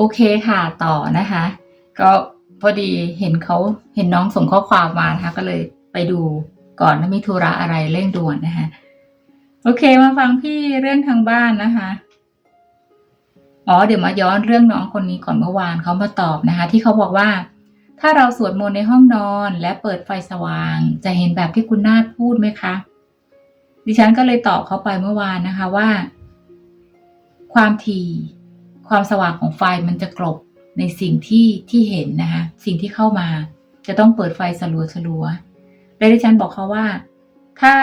โอเคค่ะต่อนะคะ ก็พอดีเห็นเขาเห็นน้องส่งข้อความมานะคะ ก็เลยไปดูก่อนถ้ามีธุระอะไรเร่งด่วนนะคะ โอเคมาฟังพี่เรื่องทางบ้านนะคะอ๋อเดี๋ยวมาย้อนเรื่องน้องคนนี้ก่อนเมื่อวานเขามาตอบนะคะ ที่เขาบอกว่า ถ้าเราสวดมนต์ในห้องนอน และเปิดไฟสว่าง จะเห็นแบบที่คุณนาฏพูดไหมคะ ดิฉันก็เลยตอบเขาไปเมื่อวานนะคะว่า ความถี่ ความสว่างของไฟมันจะกลบในสิ่งที่ที่เห็นนะคะ สิ่งที่เข้ามา จะต้องเปิดไฟสลัวสลัวๆและดิฉันบอกเขาว่า ถ้า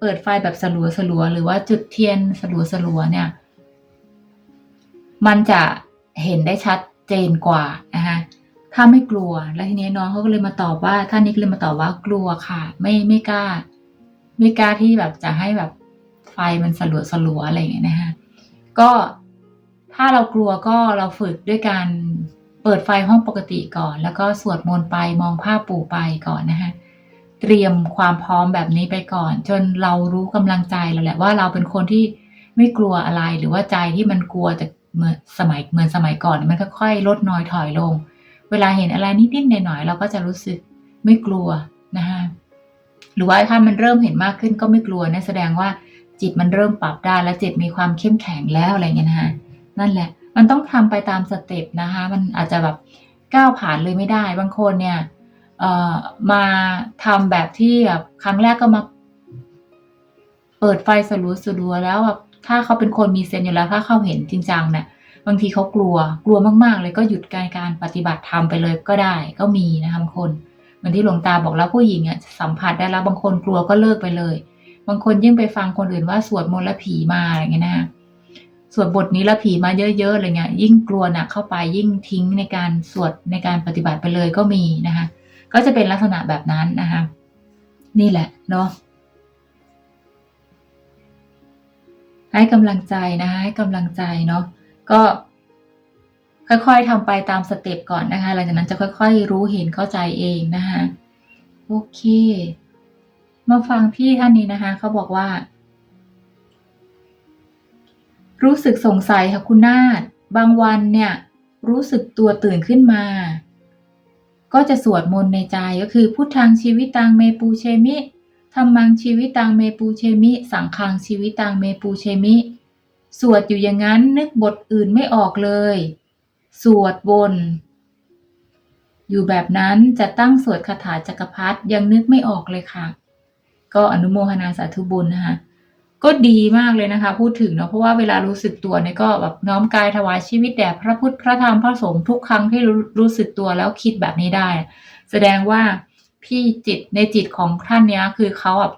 เปิดไฟแบบสลัวสลัวหรือว่าจุดเทียนสลัวสลัวเนี่ย มันจะเห็นได้ชัดเจนกว่านะคะถ้าไม่กลัว แล้วทีนี้น้องเขาก็เลยมาตอบว่าท่านนี้ก็เลยมาตอบว่ากลัวค่ะ ไม่ไม่กล้า ไม่กล้าที่แบบจะให้แบบไฟมันสลัวสลัวอะไรอย่างเงี้ยนะคะก็ ถ้าเรากลัวก็เราฝึกด้วยการเปิดไฟห้องปกติก่อน แล้วก็สวดมนต์ไปมองภาพปู่ไปก่อนนะคะเตรียมความพร้อมแบบนี้ไปก่อน จนเรารู้กำลังใจเราแหละว่าเราเป็นคนที่ไม่กลัวอะไรหรือว่าใจที่มันกลัวแต่เหมือนสมัยเหมือนสมัยก่อนมันค่อยๆลดน้อยถอยลง เวลาเห็นอะไรนิดๆหน่อยๆเราก็จะรู้สึกไม่กลัวนะคะหรือว่าถ้ามันเริ่มเห็นมากขึ้นก็ไม่กลัวนะแสดงว่าจิตมันเริ่มปรับได้และจิตมีความเข้มแข็งแล้วอะไรเงี้ยนะคะ นั่นแหละ มันต้องทำไปตามสเต็ปนะคะ มันอาจจะแบบก้าวผ่านเลยไม่ได้ บางคนเนี่ยเออมาทำแบบที่แบบครั้งแรกก็มา เปิดไฟสลัวสลัวแล้วแบบถ้าเขาเป็นคนมีเซนอยู่แล้ว ถ้าเขาเห็นจริงจังเนี่ยบางทีเขากลัวกลัวมาก ๆ เลยก็หยุดการการปฏิบัติธรรมไปเลยก็ได้ก็มีนะคะบางคนเหมือนที่หลวงตาบอกแล้วผู้หญิงอะสัมผัสได้แล้วบางคนกลัวก็เลิกไปเลย บางคนยิ่งไปฟังคนอื่นว่าสวดมนต์แล้วผีมาอะไรเงี้ยนะคะ สวดบทนี้แล้วผีมาเยอะๆอะไรเงี้ยยิ่งกลัวหนักเข้าไปยิ่งทิ้งในการสวดในการปฏิบัติไปเลยก็มีนะคะ ก็จะเป็นลักษณะแบบนั้นนะคะ นี่แหละเนาะให้กำลังใจนะคะให้กำลังใจเนาะก็ค่อยๆทำไปตามสเต็ปก่อนนะคะหลังจากนั้นจะค่อยๆ รู้เห็นเข้าใจเองนะคะโอเค มาฟังพี่ท่านนี้นะคะเขาบอกว่า รู้สึกสงสัยค่ะคุณนาฏบางวันเนี่ย รู้สึกตัวตื่นขึ้นมา ก็จะสวดมนต์ในใจก็คือพุทธังชีวิตังเมปูเชมิธรรมังชีวิตังเมปูเชมิ สังฆังชีวิตังเมปูเชมิ สวดอยู่อย่างนั้นนึกบทอื่นไม่ออกเลย สวดวนอยู่แบบนั้นจะตั้งสวดคาถาจักรพรรดิยังนึกไม่ออกเลยค่ะ ก็อนุโมทนาสาธุบุญนะคะ ก็ดีมากเลยนะคะ พูดถึงเนาะเพราะว่าเวลารู้สึกตัวเนี่ยก็แบบน้อมกายถวายชีวิตแด่พระพุทธพระธรรมพระสงฆ์ทุกครั้งที่รู้รู้สึกตัวแล้วคิดแบบนี้ได้ แสดงว่าพี่จิตในจิตของท่านเนี้ยคือเขาแบบ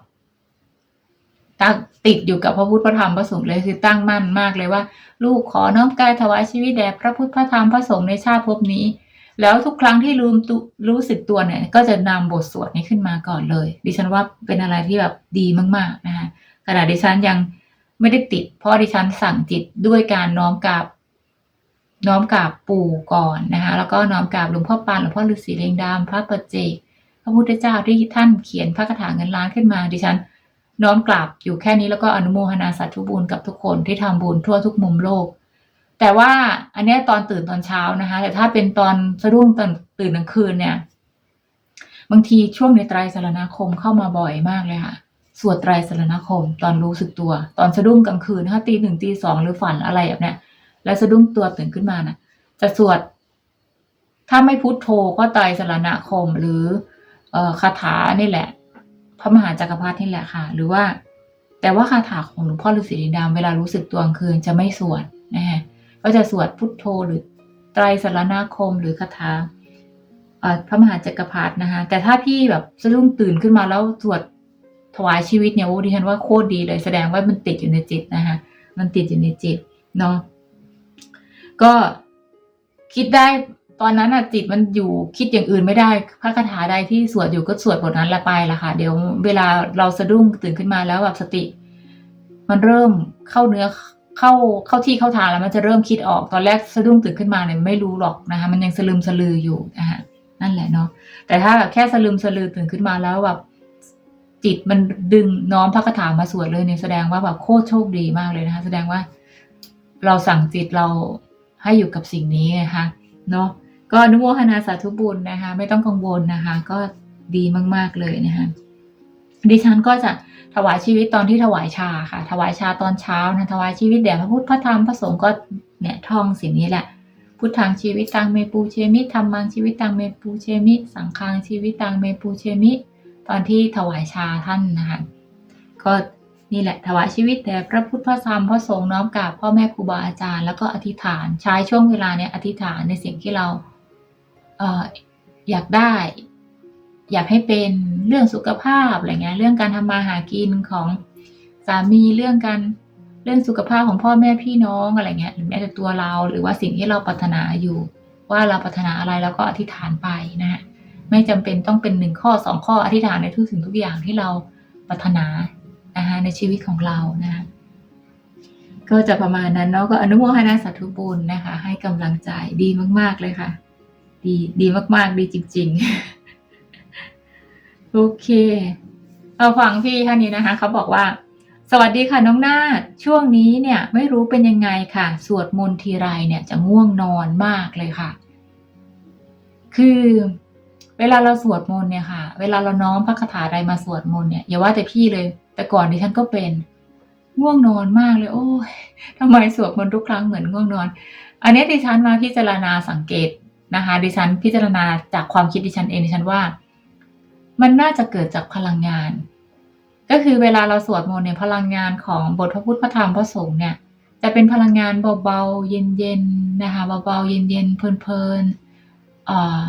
ตั้งติดอยู่กับพระพุทธพระธรรมพระสงฆ์เลยคือตั้งมั่นมากเลยว่า ลูกขอน้อมกายถวายชีวิตแด่พระพุทธพระธรรมพระสงฆ์ในชาติภพนี้ แล้วทุกครั้งที่ลืมตุรู้สึกตัวเนี่ย ก็จะนำบทสวดนี้ขึ้นมาก่อนเลย ดิฉันว่าเป็นอะไรที่แบบดีมาก ๆ นะคะ ขณะดิฉันยังไม่ได้ติด เพราะดิฉันสั่งจิตด้วยการน้อมกราบน้อมกราบปู่ก่อนนะคะแล้วก็น้อมกราบหลวงพ่อปานหลวงพ่อฤาษีเลงดำพระปัจเจกพระพุทธเจ้าที่ท่านเขียนพระคาถาเงินล้านขึ้นมา ดิฉัน น้อมกราบอยู่แค่นี้แล้วก็อนุโมทนาสาธุบุญกับทุกคนที่ทำบุญทั่วทุกมุมโลก แต่ว่าอันนี้ตอนตื่นตอนเช้านะคะ แต่ถ้าเป็นตอนสะดุ้งตอนตื่นกลางคืนเนี่ย บางทีช่วงในไตรสารณคมเข้ามาบ่อยมากเลยค่ะ สวดไตรสรณคม ตอนรู้สึกตัว ตอนสะดุ้งกลางคืนถ้าตีหนึ่งตีสองหรือฝันอะไรแบบเนี้ยแล้วสะดุ้งตัวตื่นขึ้นมาน่ะ จะสวด ถ้าไม่พุทโธก็ไตรสรณคม หรือเอคาถานี่แหละ พระมหาจักรพรรดินี่แหละค่ะ หรือว่า แต่ว่าคาถาของหลวงพ่อฤาษีดำเวลารู้สึกตัวกลางคืนจะไม่สวดนะฮะก็จะสวดพุทโธหรือไตรสรณคม หรือคาถาพระมหาจักรพรรดินะคะแต่ถ้าพี่แบบสะดุ้งตื่นขึ้นมาแล้วสวด ถวายชีวิตเนี่ยโอ้ดิฉันว่าโคตรดีเลย แสดงว่ามันติดอยู่ในจิตนะคะมันติดอยู่ในจิตเนาะก็คิดได้ตอนนั้นอะจิตมันอยู่คิดอย่างอื่นไม่ได้ พระคาถาใดที่สวดอยู่ก็สวดบทนั้นละไปละค่ะ เดี๋ยวเวลาเราสะดุ้งตื่นขึ้นมาแล้วแบบสติ มันเริ่มเข้าเนื้อเข้าเข้าที่เข้าทางแล้วมันจะเริ่มคิดออกตอนแรกสะดุ้งตื่นขึ้นมาเนี่ยไม่รู้หรอกนะคะมันยังสลืมสลืออยู่นะคะนั่นแหละเนาะแต่ถ้าแบบแค่สลืมสลือตื่นขึ้นมาแล้วแบบ จิตมันดึงน้อมพระคาถามาสวดเลยเนี่ยแสดงว่าแบบโคตรโชคดีมากเลยนะคะ แสดงว่า เราสั่งจิตเราให้อยู่กับสิ่งนี้ไงคะเนาะก็นุโมทนาสาธุบุญนะคะ ไม่ต้องกังวลนะคะ ก็ดีมาก ๆเลยนะคะดิฉันก็จะถวายชีวิตตอนที่ถวายชาค่ะ ถวายชาตอนเช้านะถวายชีวิตแด่พระพุทธพระธรรมพระสงฆ์ก็เนี่ยท่องสิ่งนี้แหละ พุทธังชีวิตตังเมปูเชมิธรรมังชีวิตตังเมปูเชมิ สังฆังชีวิตตังเมปูเชมิ ตอนที่ถวายชาท่านนะคะก็นี่แหละถวายชีวิตแด่พระพุทธพระธรรมพระสงฆ์น้อมกราบพ่อแม่ครูบาอาจารย์ แล้วก็อธิษฐานใช้ช่วงเวลาเนี้ยอธิษฐานในสิ่งที่เราเอออยากได้ อยากให้เป็นเรื่องสุขภาพอะไรเงี้ยเรื่องการทำมาหากินของสามีเรื่องการเรื่องสุขภาพของพ่อแม่พี่น้องอะไรเงี้ยหรือแม้แต่ตัวเรา หรือว่าสิ่งที่เราปรารถนาอยู่ ว่าเราปรารถนาอะไรเราก็อธิษฐานไปนะฮะ ไม่จำเป็นต้องเป็นหนึ่งข้อสองข้ออธิษฐานในทุกสิ่งทุกอย่างที่เราปรารถนานะคะในชีวิตของเรานะคะก็จะประมาณนั้นเนาะก็อนุโมทนาสาธุบุญนะคะ ให้กำลังใจดีมาก ๆเลยค่ะ ดีดีมาก ๆ ดีจริง ๆ โอเคเอาฟังพี่ท่านนี้นะคะเขาบอกว่า สวัสดีค่ะน้องนาช่วงนี้เนี่ย ไม่รู้เป็นยังไงค่ะ สวดมนต์ทีไรเนี่ยจะง่วงนอนมากเลยค่ะ คือ เวลาเราสวดมนต์เนี่ยค่ะ เวลาเราน้อมพระคาถาใดมาสวดมนต์เนี่ยอย่าว่าแต่พี่เลย แต่ก่อนดิฉันก็เป็นง่วงนอนมากเลย โอ้ยทำไมสวดมนต์ทุกครั้งเหมือนง่วงนอน อันนี้ดิฉันมาพิจารณาสังเกตนะคะ ดิฉันพิจารณาจากความคิดดิฉันเองดิฉันว่า มันน่าจะเกิดจากพลังงาน ก็คือเวลาเราสวดมนต์เนี่ยพลังงานของบทพระพุทธพระธรรมพระสงฆ์เนี่ย จะเป็นพลังงานเบาๆเย็นๆนะคะเบาๆเย็นๆเพลินๆอ่า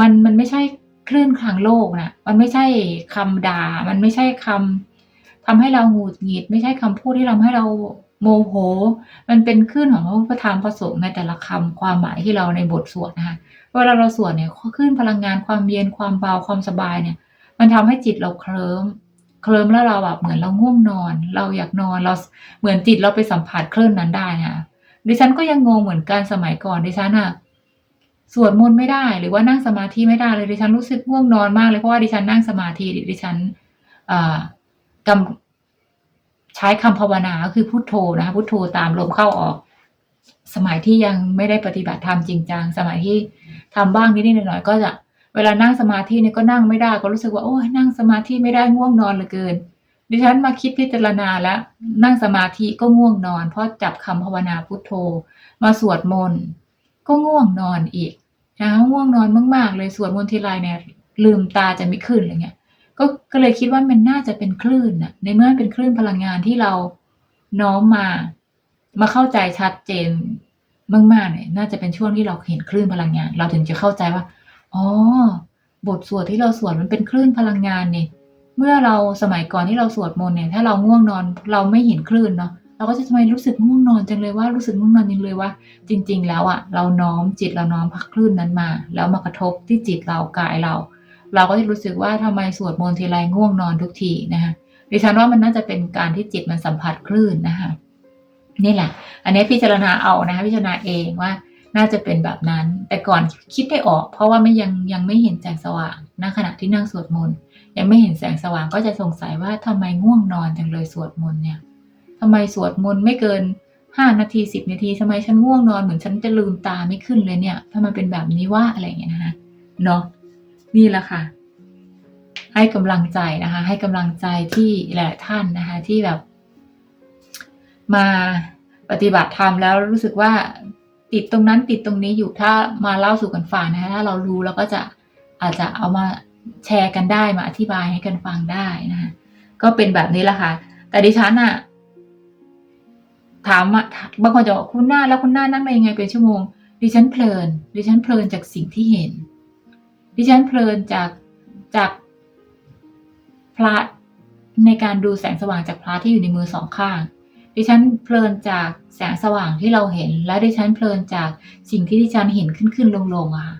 มันมันไม่ใช่คลื่นคลังโลกนะมันไม่ใช่คำด่า มันไม่ใช่คำทำให้เราหงุดหงิด ไม่ใช่คำพูดที่ทำให้เราโมโห มันเป็นคลื่นของพระพุทธระธรรมพระสงฆ์ในแต่ละคำความหมายที่เราในบทสวดนะคะเวลาเราสวดเนี่ยคลื่นพลังงานความเย็นความเบาความสบายเนี่ย มันทำให้จิตเราเคลิ้มเคลิ้มแล้วเราแบบเหมือนเราง่วงนอน เราอยากนอนเราเหมือนจิตเราไปสัมผัสคลื่นนั้นได้นะดิฉันก็ยังงงเหมือนกันสมัยก่อนดิฉันอะ สวดมนต์ไม่ได้ หรือว่านั่งสมาธิไม่ได้เลยดิฉันรู้สึกง่วงนอนมากเลยเพราะว่าดิฉันนั่งสมาธิดิฉันกำใช้คำภาวนาก็คือพุทโธนะคะพุทโธตามลมเข้าออก สมัยที่ยังไม่ได้ปฏิบัติธรรมจริงจังสมัยที่ทำบ้างนิดๆหน่อยๆก็จะเวลานั่งสมาธิเนี่ยก็นั่งไม่ได้ก็รู้สึกว่าโอ้ยนั่งสมาธิไม่ได้ง่วงนอนเหลือเกิน ดิฉันมาคิดพิจารณาแล้ว นั่งสมาธิก็ง่วงนอน เพราะจับคำภาวนาพุทโธ มาสวดมนต์ก็ง่วงนอนอีก นะคะง่วงนอนมากๆ เลยสวดมนต์ทีไรเนี่ย ลืมตาจะไม่ขึ้นอะไรเงี้ยก็ก็เลยคิดว่ามันน่าจะเป็นคลื่นนะในเมื่อเป็นคลื่นพลังงานที่เราน้อมมา มาเข้าใจชัดเจนมากๆเนี่ยน่าจะเป็นช่วงที่เราเห็นคลื่นพลังงาน เราถึงจะเข้าใจว่าอ๋อบทสวดที่เราสวดมันเป็นคลื่นพลังงานเนี่ยเมื่อเราสมัยก่อนที่เราสวดมนต์เนี่ย ถ้าเราง่วงนอนเราไม่เห็นคลื่นเนาะ เราก็จะทำไมรู้สึกง่วงนอนจังเลยว่ารู้สึกง่วงนอนจังเลยว่าจริง ๆ แล้วอะ่ะ เราน้อมจิตเราน้อมพักคลื่นนั้นมา แล้วมากระทบที่จิตเรากายเรา เราก็จะรู้สึกว่าทำไมสวดมนต์ทีไรง่วงนอนทุกทีนะคะดิฉันว่ามันน่าจะเป็นการที่จิตมันสัมผัสคลื่นนะคะนี่แหละ อันนี้พิจารณาเอานะคะพิจารณาเองว่าน่าจะเป็นแบบนั้น แต่ก่อนคิดไม่ออก เพราะว่าไม่ยังยังไม่เห็นแสงสว่างณขณะที่นั่งสวดมนต์ยังไม่เห็นแสงสว่างก็จะสงสัยว่าทำไมง่วงนอนจังเลยสวดมนต์เนี่ย ทำไมสวดมนต์ไม่เกินห้านาทีสิบนาทีทำไมฉันง่วงนอนเหมือนฉันจะลืมตาไม่ขึ้นเลยเนี่ยทำไมเป็นแบบนี้ว่าอะไรอย่างเงี้ยนะคะเนาะนี่แหละค่ะ ให้กำลังใจนะคะ ให้กำลังใจที่หลายท่านนะคะ ที่แบบ มาปฏิบัติธรรมแล้วรู้สึกว่าติดตรงนั้นติดตรงนี้อยู่ถ้ามาเล่าสู่กันฟังนะคะถ้าเรารู้เราก็จะอาจจะเอามาแชร์กันได้มาอธิบายให้กันฟังได้นะคะก็เป็นแบบนี้แหละค่ะ แต่ดิฉันอะ ถามบางคนจะบอกคุณหน้าแล้วคุณหน้านั่งได้ยังไงเป็นชั่วโมง ดิฉันเพลิน ดิฉันเพลินจากสิ่งที่เห็น ดิฉันเพลินจากจากพระในการดูแสงสว่างจากพระที่อยู่ในมือสองข้าง ดิฉันเพลินจากแสงสว่างที่เราเห็น และดิฉันเพลินจากสิ่งที่ดิฉันเห็นขึ้นขึ้นลงลงอะค่ะ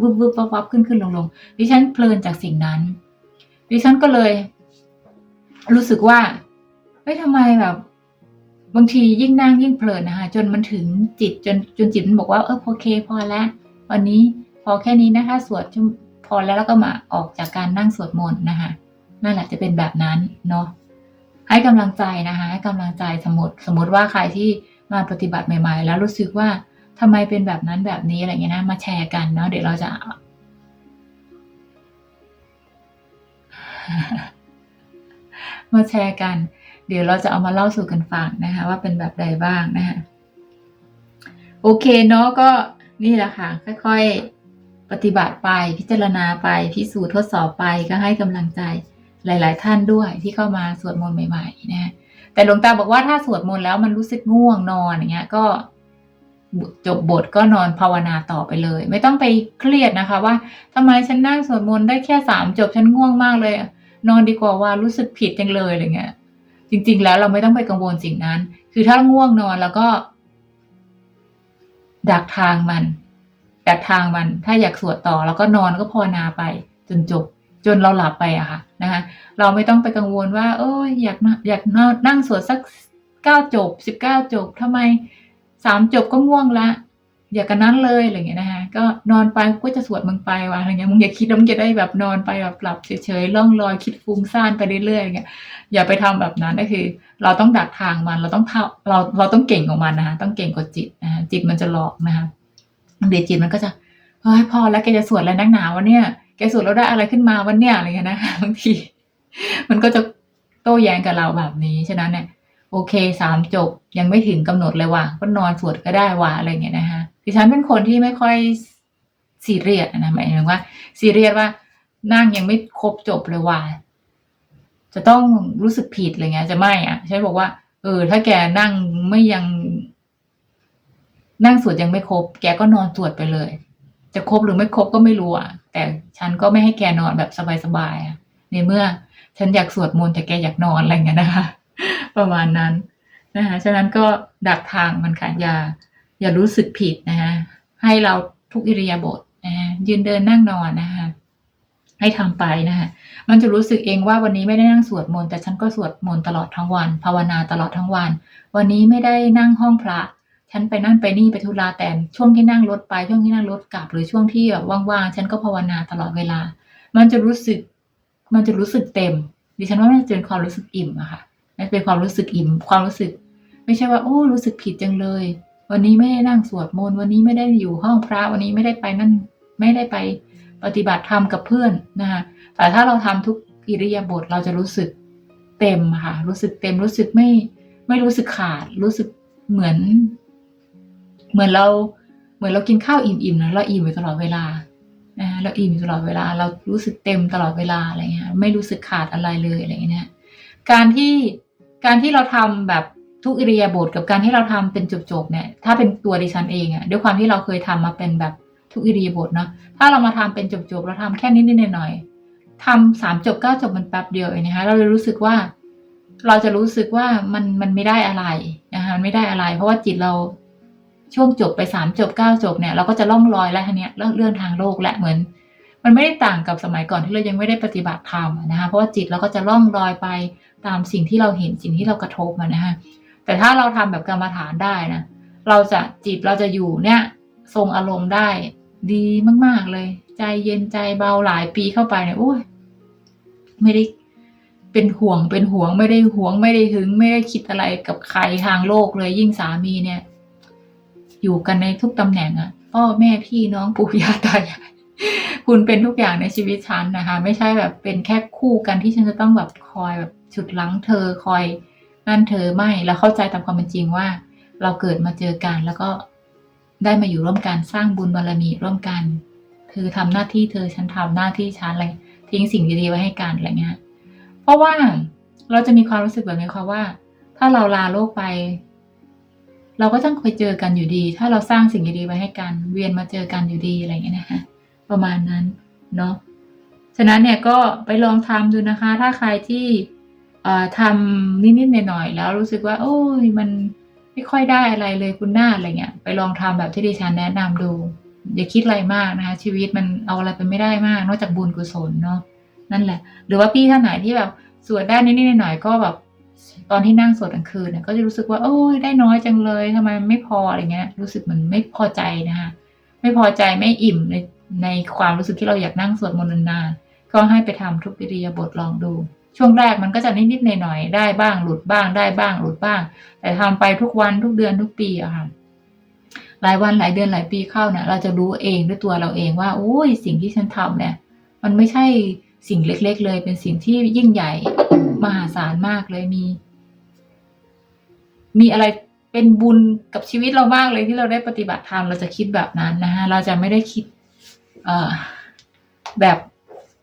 วุบวุบวับวับขึ้นขึ้นลงลงดิฉันเพลินจากสิ่งนั้น ดิฉันก็เลย รู้สึกว่าเฮ้ยทำไมแบบ บางทียิ่งนั่งยิ่งเพลินนะคะจนมันถึงจิตจนจนจิตมันบอกว่าเออโอเค พอแล้ววันนี้พอแค่นี้นะคะ สวดพอแล้วแล้วก็มาออกจากการนั่งสวดมนต์นะคะนั่นแหละจะเป็นแบบนั้นเนาะให้กำลังใจนะคะให้กำลังใจสมมติสมมติว่าใครที่มาปฏิบัติใหม่ ๆ แล้วรู้สึกว่าทำไมเป็นแบบนั้นแบบนี้อะไรเงี้ยนะมาแชร์กันเนาะเดี๋ยวเราจะมาแชร์กัน เดี๋ยวเราจะเอามาเล่าสู่กันฟังนะคะว่าเป็นแบบใดบ้างนะคะโอเคเนาะก็นี่แหละค่ะ ค่อยๆ ปฏิบัติไปพิจารณาไปพิสูจน์ทดสอบไปก็ให้กำลังใจหลาย ๆ ท่านด้วยที่เข้ามาสวดมนต์ใหม่ๆนะแต่หลวงตาบอกว่าถ้าสวดมนต์แล้วมันรู้สึกง่วงนอนอย่างเงี้ยก็จบบทก็นอนภาวนาต่อไปเลย ไม่ต้องไปเครียดนะคะ ว่าทำไมฉันนั่งสวดมนต์ได้แค่สามจบฉันง่วงมากเลย นอนดีกว่าว่ารู้สึกผิดจังเลยอะไรเงี้ย จริง ๆ แล้วเราไม่ต้องไปกังวลสิ่งนั้น คือถ้าง่วงนอนแล้วก็ ดักทางมัน ดักทางมัน ถ้าอยากสวดต่อ แล้วก็นอนก็ภาวนาไป จนจบ จนเราหลับไปอะค่ะนะคะ เราไม่ต้องไปกังวลว่าเอ้ยอยากอยากนั่งสวดสักเก้าจบสิบเก้าจบทำไมสามจบก็ง่วงละ อย่ากันนั้นเลยอะไรเงี้ยนะคะก็นอนไปก็จะสวดมึงไปว่ะอะไรเงี้ยมึงอย่าคิดแล้วมึงจะได้แบบนอนไปแบบหลับเฉยๆล่องลอยคิดฟุ้งซ่านไปเรื่อยๆอย่างเงี้ยอย่าไปทำแบบนั้นก็คือ เราต้องดักทางมันเราต้องเท่าเราเราต้องเก่งของมันนะคะต้องเก่งกว่าจิตนะคะจิตมันจะหลอกนะคะเดี๋ยวจิตมันก็จะเฮ้ยพอแล้วแกจะสวดอะไรนักหนาวะเนี่ยแกสวดแล้วได้อะไรขึ้นมาวันเนี้ยอะไรเงี้ยนะบางที มันก็จะโต้แย้งกับเราแบบนี้ฉะนั้นเนี่ยโอเคสามจบยังไม่ถึงกำหนดเลยว่ะก็นอนสวดก็ได้ว่ะอะไรเงี้ยนะคะ ดิฉันเป็นคนที่ไม่ค่อยซีเรียสนะหมายถึงว่าซีเรียสว่านั่งยังไม่ครบจบเลยว่ะจะต้องรู้สึกผิดอะไรเงี้ย จะไม่อะฉันบอกว่า เออ ถ้าแกนั่งไม่ยัง นั่งสวดยังไม่ครบ แกก็นอนสวดไปเลย จะครบหรือไม่ครบก็ไม่รู้อะ แต่ฉันก็ไม่ให้แกนอนแบบสบายๆอะในเมื่อ ฉันอยากสวดมนต์แต่แกอยากนอนอะไรเงี้ยนะคะ ประมาณนั้นนะคะฉะนั้นก็ดักทางมันค่ะอย่า อย่ารู้สึกผิดนะคะให้เราทุกอิริยาบถนะคะยืนเดินนั่งนอนนะคะให้ทำไปนะคะมันจะรู้สึกเองว่าวันนี้ไม่ได้นั่งสวดมนต์แต่ฉันก็สวดมนต์ตลอดทั้งวัน ภาวนาตลอดทั้งวัน วันนี้ไม่ได้นั่งห้องพระ ฉันไปนั่นไปนี่ไปธุระแต่ช่วงที่นั่งรถไปช่วงที่นั่งรถกลับ หรือช่วงที่แบบว่างๆฉันก็ภาวนาตลอดเวลา มันจะรู้สึก มันจะรู้สึกเต็ม ดิฉันว่ามันจะเป็นความรู้สึกอิ่มอะค่ะมันเป็นความรู้สึกอิ่ม ความรู้สึก ไม่ใช่ว่าโอ้รู้สึกผิดจังเลย วันนี้ไม่ได้นั่งสวดมนต์วันนี้ไม่ได้อยู่ห้องพระวันนี้ไม่ได้ไปนั่นไม่ได้ไปปฏิบัติธรรมกับเพื่อนนะคะแต่ถ้าเราทำทุกอิริยาบถเราจะรู้สึกเต็มค่ะ รู้สึกเต็มรู้สึกไม่ไม่รู้สึกขาด รู้สึกเหมือน เหมือนเรา เหมือนเรากินข้าวอิ่มๆนะเราอิ่มอยู่ตลอดเวลานะคะเราอิ่มอยู่ตลอดเวลา เรารู้สึกเต็มตลอดเวลาอะไรเงี้ยไม่รู้สึกขาดอะไรเลยอะไรเงี้ยการที่การที่เราทำแบบ ทุกอิริยาบถกับการที่เราทำเป็นจบๆเนี่ย ถ้าเป็นตัวดิฉันเองอะด้วยความที่เราเคยทำมาเป็นแบบทุกอิริยาบถเนาะถ้าเรามาทำเป็นจบๆเราทำแค่นิดๆหน่อยๆทำสามจบเก้าจบมันแป๊บเดียวเองนะคะเราเลยรู้สึกว่า เราจะรู้สึกว่ามันมันไม่ได้อะไรนะคะมันไม่ได้อะไร เพราะว่าจิตเราช่วงจบไปสามจบเก้าจบเนี่ยเราก็จะล่องลอยแล้วทีเนี้ยเรื่องทางโลกและเหมือน มันไม่ได้ต่างกับสมัยก่อนที่เรายังไม่ได้ปฏิบัติธรรมนะคะเพราะว่าจิตเราก็จะล่องลอยไปตามสิ่งที่เราเห็นสิ่งที่เรากระทบมานะคะ แต่ถ้าเราทำแบบกรรมฐานได้นะ เราจะจิตเราจะอยู่เนี่ยทรงอารมณ์ได้ดีมาก ๆ เลย ใจเย็นใจเบาหลายปีเข้าไปเนี่ยโอ้ยไม่ได้เป็นห่วงเป็นห่วงไม่ได้ห่วงไม่ได้หึง ไม่ได้คิดอะไรกับใครทางโลกเลยยิ่งสามีเนี่ย อยู่กันในทุกตำแหน่งอะพ่อแม่พี่น้องปู่ย่าตายายคุณเป็นทุกอย่างในชีวิตฉันนะคะ ไม่ใช่แบบเป็นแค่คู่กันที่ฉันจะต้องแบบคอยแบบฉุดลังเธอคอย นั่นเธอไม่เราเข้าใจตามความเป็นจริงว่า เราเกิดมาเจอกันแล้วก็ได้มาอยู่ร่วมกันสร้างบุญบารมีร่วมกันเธอทำหน้าที่เธอฉันทำหน้าที่ฉันอะไรทิ้งสิ่งดีๆไว้ให้กันอะไรเงี้ยเพราะว่าเราจะมีความรู้สึกแบบนี้ค่ะว่า ถ้าเราลาโลกไป เราก็ต้องเคยเจอกันอยู่ดี ถ้าเราสร้างสิ่งดีๆไว้ให้กันเวียนมาเจอกันอยู่ดีอะไรเงี้ยนะคะประมาณนั้นเนาะฉะนั้นเนี่ยก็ไปลองทำดูนะคะ ถ้าใครที่ ทำนิดๆหน่อยๆแล้วรู้สึกว่า โอ้ยมันไม่ค่อยได้อะไรเลยคุณหน้าอะไรเงี้ยไปลองทำแบบที่ดิฉันแนะนำดู อย่าคิดอะไรมากนะคะ ชีวิตมันเอาอะไรไปไม่ได้มาก นอกจากบุญกุศลเนาะนั่นแหละ หรือว่าพี่ท่านไหนที่แบบสวดได้นิดๆหน่อยๆก็แบบตอนที่นั่งสวดกลางคืนเนี่ยก็จะรู้สึกว่า โอ้ยได้น้อยจังเลยทำไมไม่พออะไรเงี้ย รู้สึกเหมือนไม่พอใจนะคะไม่พอใจไม่อิ่มในในความรู้สึกที่เราอยากนั่งสวดมนต์นานๆก็ให้ไปทำทุกอิริยาบถลองดู ช่วงแรกมันก็จะนิดๆหน่อยๆได้บ้างหลุดบ้างได้บ้างหลุดบ้าง แต่ทำไปทุกวันทุกเดือนทุกปีอะค่ะหลายวันหลายเดือนหลายปีเข้าเนี่ยเราจะรู้เองด้วยตัวเราเองว่าโอ้ยสิ่งที่ฉันทำเนี่ย มันไม่ใช่สิ่งเล็ก ๆ เลย เป็นสิ่งที่ยิ่งใหญ่มหาศาลมากเลยมี มีอะไรเป็นบุญกับชีวิตเรามากเลยที่เราได้ปฏิบัติธรรมเราจะคิดแบบนั้นนะคะเราจะไม่ได้คิด เอ่อแบบ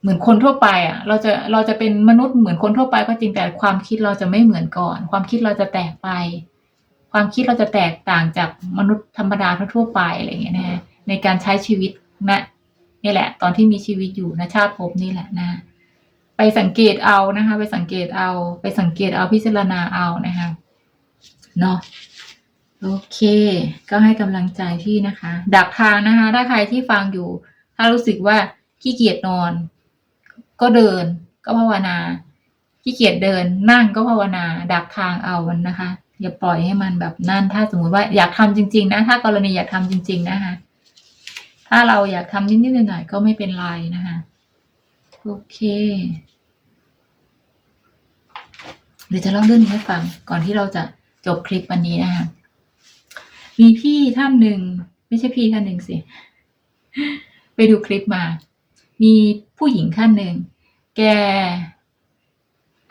เหมือนคนทั่วไปอะ เราจะเราจะเป็นมนุษย์เหมือนคนทั่วไปก็จริงแต่ความคิดเราจะไม่เหมือนก่อน ความคิดเราจะแตกไป ความคิดเราจะแตกต่างจากมนุษย์ธรรมดาทั่วไปอะไรอย่างเงี้ยนะฮะในการใช้ชีวิตนะนี่แหละ ตอนที่มีชีวิตอยู่นะชาติภพนี่แหละนะ ไปสังเกตเอานะคะ ไปสังเกตเอา ไปสังเกตเอาพิจารณาเอานะคะเนาะโอเค ก็ให้กำลังใจพี่นะคะ ดักทางนะคะ ถ้าใครที่ฟังอยู่ ถ้ารู้สึกว่าขี้เกียจนอน ก็เดินก็ภาวนาขี้เกียจเดินนั่งก็ภาวนา ดักทางเอามันนะคะ อย่าปล่อยให้มันแบบนั่นถ้าสมมติว่าอยากทำจริง ๆ นะ ถ้ากรณีอยากทำจริง ๆ นะคะถ้าเราอยากทำนิดๆหน่อยๆก็ไม่เป็นไรนะคะ โอเคเดี๋ยวจะเล่าเรื่องนี้ให้ฟังก่อนที่เราจะจบคลิปวันนี้นะคะมีพี่ท่านหนึ่งไม่ใช่พี่ท่านหนึ่งสิ ไปดูคลิปมา มีผู้หญิงท่านหนึ่ง แก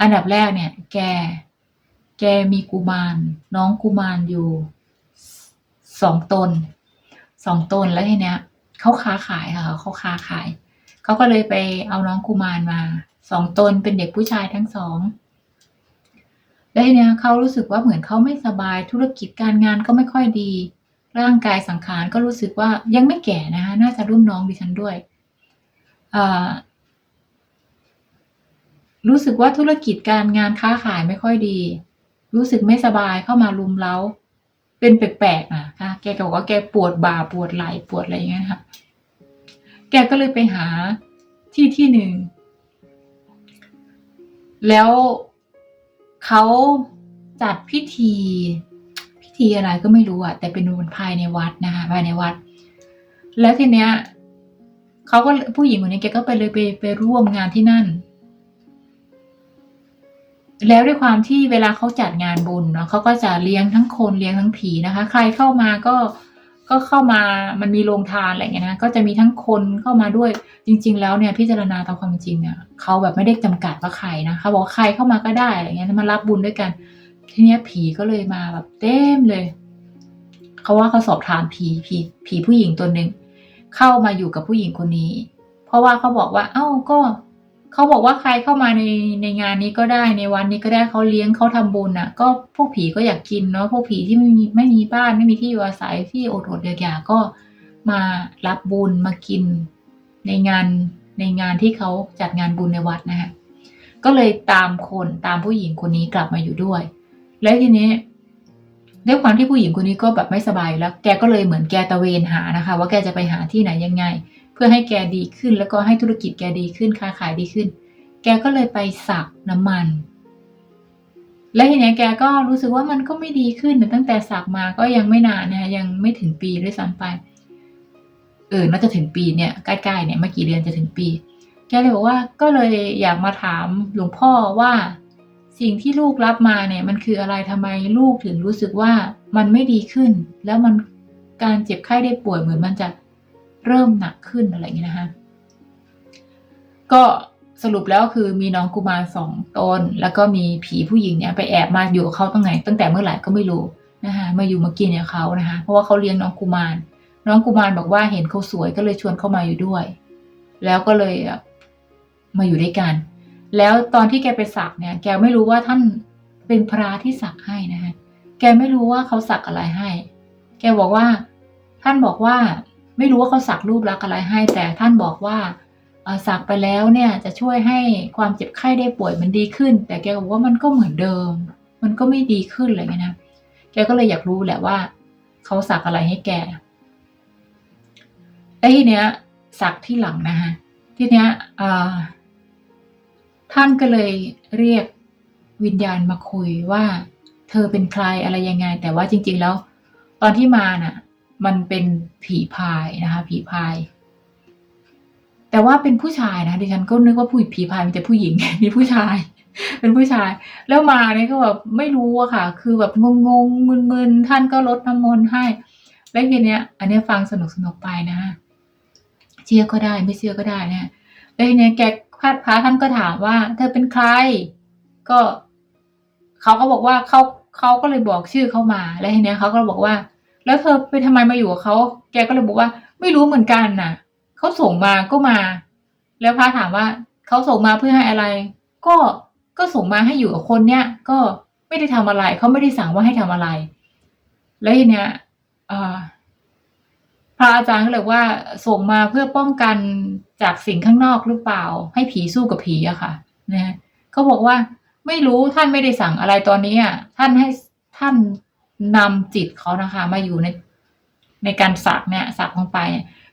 อันดับแรกเนี่ย แก แกมีกุมาร น้องกุมารอยู่สองตน สองตนแล้วทีเนี้ยเขาค้าขายค่ะเขาค้าขาย เขาก็เลยไปเอาน้องกุมารมา สองตนเป็นเด็กผู้ชายทั้งสอง แล้วทีเนี้ยเขารู้สึกว่าเหมือนเขาไม่สบาย ธุรกิจการงานก็ไม่ค่อยดี ร่างกายสังขารก็รู้สึกว่ายังไม่แก่นะคะน่าจะรุ่นน้องดิฉันด้วย รู้สึกว่าธุรกิจการงานค้าขายไม่ค่อยดี รู้สึกไม่สบายเข้ามาลุมเล้า เป็นแปลกๆนะค่ะแกก็บอกว่าแกปวดบ่าปวดไหล่ปวดอะไรอย่างเงี้ยนะคะแกก็เลยไปหาที่ที่หนึ่ง แล้วเขาจัดพิธี พิธีอะไรก็ไม่รู้อะแต่เป็นวันภายในวัดนะคะภายในวัด แล้วทีเนี้ย เขาก็ผู้หญิงคนนี้แกก็ไปเลยไปไปร่วมงานที่นั่น แล้วด้วยความที่เวลาเขาจัดงานบุญเนาะเขาก็จะเลี้ยงทั้งคนเลี้ยงทั้งผีนะคะ ใครเข้ามาก็ก็เข้ามามันมีโรงทานอะไรเงี้ยนะก็จะมีทั้งคนเข้ามาด้วยจริง ๆ แล้วเนี่ยพิจารณาตามความจริงเนี่ยเขาแบบไม่ได้จำกัดว่าใครนะเขาบอกใครเข้ามาก็ได้อะไรเงี้ยมารับบุญด้วยกัน ทีเนี้ยผีก็เลยมาแบบเต็มเลยเขาว่าเขาสอบถามผีผีผีผู้หญิงตัวหนึ่ง เข้ามาอยู่กับผู้หญิงคนนี้ เพราะว่าเขาบอกว่า เอ้าก็เขาบอกว่าใครเข้ามาในในงานนี้ก็ได้ในวันนี้ก็ได้เขาเลี้ยงเขาทำบุญน่ะ ก็พวกผีก็อยากกินเนาะพวกผีที่ไม่มีไม่มีบ้านไม่มีที่อยู่อาศัยที่อดอดอยากๆก็มารับบุญมากินในงานในงานที่เขาจัดงานบุญในวัดนะฮะก็เลยตามคนตามผู้หญิงคนนี้กลับมาอยู่ด้วย แล้วทีนี้ ด้วยความที่ผู้หญิงคนนี้ก็แบบไม่สบายแล้ว แกก็เลยเหมือนแกตะเวนหานะคะ ว่าแกจะไปหาที่ไหนยังไง เพื่อให้แกดีขึ้นแล้วก็ให้ธุรกิจแกดีขึ้นค้าขายดีขึ้น แกก็เลยไปสักน้ำมัน และทีนี้แกก็รู้สึกว่ามันก็ไม่ดีขึ้นตั้งแต่สักมาก็ยังไม่นานนะคะยังไม่ถึงปีด้วยซ้ำไปเออน่าจะถึงปีเนี่ยใกล้ๆเนี่ยไม่กี่เดือนจะถึงปี แกเลยบอกว่าก็เลยอยากมาถามหลวงพ่อว่า สิ่งที่ลูกรับมาเนี่ยมันคืออะไรทำไมลูกถึงรู้สึกว่ามันไม่ดีขึ้น แล้วมันการเจ็บไข้ได้ป่วยเหมือนมันจะเริ่มหนักขึ้นอะไรอย่างเงี้ยนะคะก็สรุปแล้วคือมีน้องกุมารสองตน แล้วก็มีผีผู้หญิงเนี่ยไปแอบมาอยู่กับเขาตั้งไหนตั้งแต่เมื่อไหร่ก็ไม่รู้นะคะมาอยู่มากินเนี่ยเขานะคะเพราะว่าเขาเลี้ยงน้องกุมาร น้องกุมารบอกว่าเห็นเขาสวยก็เลยชวนเข้ามาอยู่ด้วย แล้วก็เลยมาอยู่ด้วยกัน แล้วตอนที่แกไปสักเนี่ย แกไม่รู้ว่าท่านเป็นพระที่สักให้นะคะแกไม่รู้ว่าเขาสักอะไรให้ แกบอกว่า ท่านบอกว่าไม่รู้ว่าเขาสักรูปลักษณ์อะไรให้ แต่ท่านบอกว่าสักไปแล้วเนี่ยจะช่วยให้ความเจ็บไข้ได้ป่วยมันดีขึ้น แต่แกบอกว่ามันก็เหมือนเดิม มันก็ไม่ดีขึ้นอะไรเงี้ยนะ แกก็เลยอยากรู้แหละว่าเขาสักอะไรให้แกแล้ทีเนี้ยสักที่หลังนะคะทีเนี้ยอ่า ท่านก็เลยเรียกวิญญาณมาคุยว่า เธอเป็นใครอะไรยังไง แต่ว่าจริง ๆ แล้ว ตอนที่มาน่ะ มันเป็นผีพายนะคะ ผีพาย แต่ว่าเป็นผู้ชายนะดิฉันก็นึกว่าผู้ผีพายมีแต่ผู้หญิงมีผู้ชาย เป็นผู้ชาย แล้วมาเนี่ยก็แบบไม่รู้อะค่ะ คือแบบงงๆมึนๆท่านก็ลดน้ำมนต์ให้แล้วทีเนี้ย อันเนี้ยฟังสนุกๆไปนะเชื่อก็ได้ไม่เชื่อก็ได้นะแล้วทีเนี้ยแก พระพระท่านก็ถามว่า เธอเป็นใคร ก็เขาก็บอกว่าเขาเขาก็เลยบอกชื่อเข้ามาแล้วทีเนี้ยเขาก็บอกว่า แล้วเธอไปทำไมมาอยู่กับเขาแกก็เลยบอกว่า ไม่รู้เหมือนกันน่ะเขาส่งมาก็มา แล้วพระถามว่าเขาส่งมาเพื่อให้อะไร ก็ก็ส่งมาให้อยู่กับคนเนี้ยก็ไม่ได้ทำอะไรเขาไม่ได้สั่งว่าให้ทำอะไร แล้วทีเนี้ยอ่อ พระอาจารย์ก็เลยว่าส่งมาเพื่อป้องกันจากสิ่งข้างนอกหรือเปล่า ให้ผีสู้กับผีอะค่ะนะเขาบอกว่าไม่รู้ท่านไม่ได้สั่งอะไรตอนนี้อะท่านให้ท่านนำจิตเขานะคะ มาอยู่ในในการสักเนี่ยสักลงไป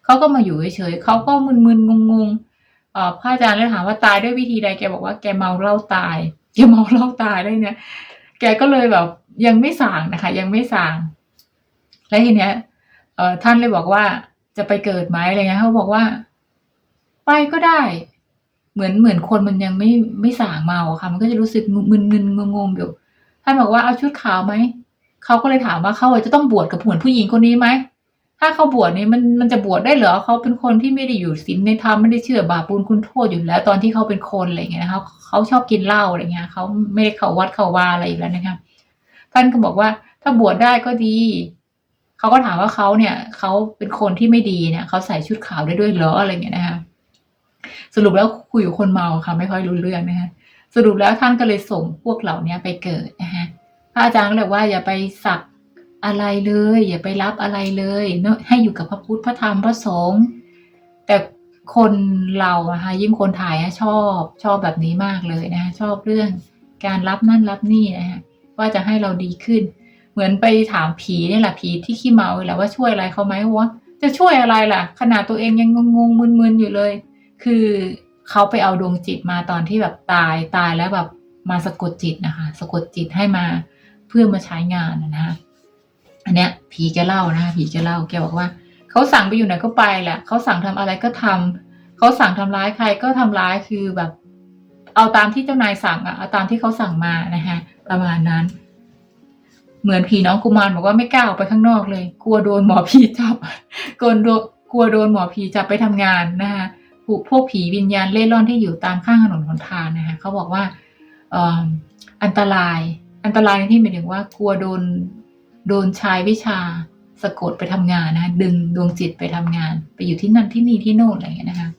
เขาก็มาอยู่เฉยๆเขาก็มึนๆงงๆเอ่อพระอาจารย์เลยถามว่าตายด้วยวิธีใดแกบอกว่าแกเมาเหล้าตายแกเมาเหล้าตายได้เนี่ย แกก็เลยแบบยังไม่สั่งนะคะ ยังไม่สั่งแล้วทีเนี้ย เออท่านเลยบอกว่าจะไปเกิดไหมอะไรเงี้ยเขาบอกว่า ไปก็ได้ เหมือนเหมือนคนมันยังไม่ไม่ส่างเมาอะค่ะ มันก็จะรู้สึกมึนๆงงๆอยู่ท่านบอกว่าเอาชุดขาวไหมเขาก็เลยถามว่าเขาจะต้องบวชกับเหมือนผู้หญิงคนนี้ไหมถ้าเขาบวชนี่มันมันจะบวชได้เหรอเขาเป็นคนที่ไม่ได้อยู่ศีลในธรรมไม่ได้เชื่อบาปบุญคุณโทษอยู่แล้ว ตอนที่เขาเป็นคนอะไรเงี้ยนะคะเขาชอบกินเหล้าอะไรเงี้ยเขาไม่ได้เข้าวัดเข้าวาอะไรอยู่แล้วนะคะท่านก็บอกว่าถ้าบวชได้ก็ดี เขาก็ถามว่าเขาเนี่ยเขาเป็นคนที่ไม่ดีเนี่ยเขาใส่ชุดขาวได้ด้วยเหรออะไรเงี้ยนะคะสรุปแล้วคุยกับคนเมาค่ะ ไม่ค่อยรู้เรื่องนะคะสรุปแล้วท่านก็เลยส่งพวกเหล่านี้ไปเกิดนะคะพระอาจารย์ก็เลยว่าอย่าไปสักอะไรเลย อย่าไปรับอะไรเลยเนอะให้อยู่กับพระพุทธพระธรรมพระสงฆ์แต่คนเราอะค่ะยิ่งคนถ่ายอะชอบชอบแบบนี้มากเลยนะคะชอบเรื่องการรับนั่นรับนี่นะคะว่าจะให้เราดีขึ้น เหมือนไปถามผีนี่แหละผีที่ขี้เมาแหละว่าช่วยอะไรเขาไหมวะจะช่วยอะไรล่ะ ขนาดตัวเองยังงงๆมึนๆอยู่เลย คือเขาไปเอาดวงจิตมาตอนที่แบบตายตายแล้วแบบมาสะกดจิตนะคะ สะกดจิตให้มาเพื่อมาใช้งานนะคะอันเนี้ยผีแกเล่านะคะผีแกเล่าแกบอกว่าเขาสั่งไปอยู่ไหนก็ไปแหละเขาสั่งทำอะไรก็ทำเขาสั่งทำร้ายใครก็ทำร้ายคือแบบ เอาตามที่เจ้านายสั่งอะเอาตามที่เขาสั่งมานะคะประมาณนั้น เหมือนผีน้องกุมารบอกว่าไม่กล้าออกไปข้างนอกเลย กลัวโดนหมอผีจับกลัวโดนกลัวโดนหมอผีจับไปทำงานนะคะผูกพวกผีวิญญาณเล่ร่อนที่อยู่ตามข้างถนนหนทางนะคะเขาบอกว่าอันตราย อันตรายในที่หมายถึงว่ากลัวโดนโดนชายวิชาสะกดไปทำงานนะคะดึงดวงจิตไปทำงาน ไปอยู่ที่นั่นที่นี่ที่โน่นอะไรอย่างเงี้ยนะคะ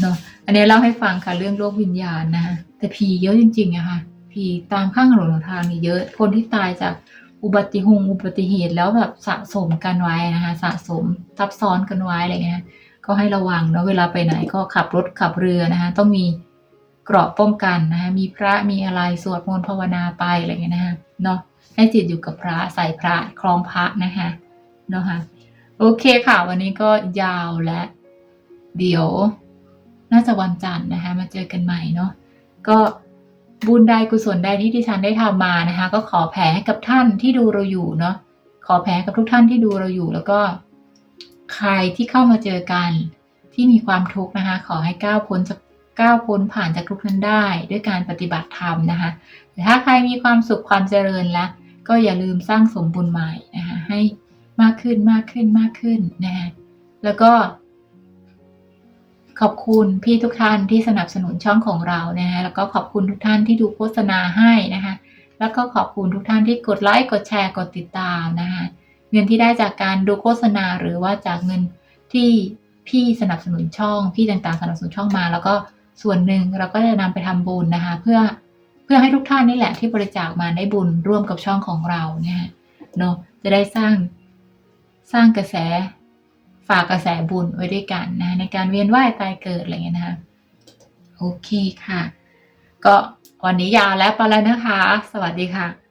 เนาะอันนี้เล่าให้ฟังค่ะเรื่องโลกวิญญาณนะคะแต่ผีเยอะจริงๆอะค่ะ ผีตามข้างถนนหนทางนี่เยอะ คนที่ตายจากอุบัติหงอุบัติเหตุแล้วแบบสะสมกันไว้นะคะสะสมซับซ้อนกันไว้อะไรเงี้ยก็ให้ระวังเนาะเวลาไปไหนก็ขับรถขับเรือนะคะต้องมีเกราะป้องกันนะคะมีพระมีอะไรสวดมนต์ภาวนาไปอะไรเงี้ยนะคะเนาะให้จิตอยู่กับพระใส่พระคล้องพระนะคะเนาะค่ะโอเคค่ะ วันนี้ก็ยาวและเดี๋ยว น่าจะวันจันทร์นะคะมาเจอกันใหม่เนาะก็ บุญใดกุศลใดที่ดิฉันได้ทำมานะคะ ก็ขอแผ่ให้กับท่านที่ดูเราอยู่เนาะขอแผ่กับทุกท่านที่ดูเราอยู่ แล้วก็ ใครที่เข้ามาเจอกันที่มีความทุกข์นะคะ ขอให้ก้าวพ้นจากก้าวพ้นผ่านจากทุกข์นั้นได้ ด้วยการปฏิบัติธรรมนะคะแต่ถ้าใครมีความสุขความเจริญแล้วก็อย่าลืมสร้างสมบุญใหม่นะคะให้มากขึ้นมากขึ้นมากขึ้นนะคะแล้วก็ ขอบคุณพี่ทุกท่านที่สนับสนุนช่องของเรานะคะแล้วก็ขอบคุณทุกท่านที่ดูโฆษณาให้นะคะแล้วก็ขอบคุณทุกท่านที่กดไลค์กดแชร์กดติดตามนะคะเงินที่ได้จากการดูโฆษณาหรือว่าจากเงินที่พี่สนับสนุนช่อง พี่ต่างๆ สนับสนุนช่องมา แล้วก็ส่วนหนึ่งเราก็จะนำไปทำบุญนะคะเพื่อเพื่อให้ทุกท่านนี่แหละที่บริจาคมาได้บุญร่วมกับช่องของเราเนี่ยเนาะจะได้สร้างสร้างกระแส ฝากกระแสบุญไว้ด้วยกันนะในการเวียนว่ายตายเกิดอะไรเงี้ยนะคะโอเคค่ะ ก็วันนี้ยาวแล้วไปแล้วนะคะ สวัสดีค่ะ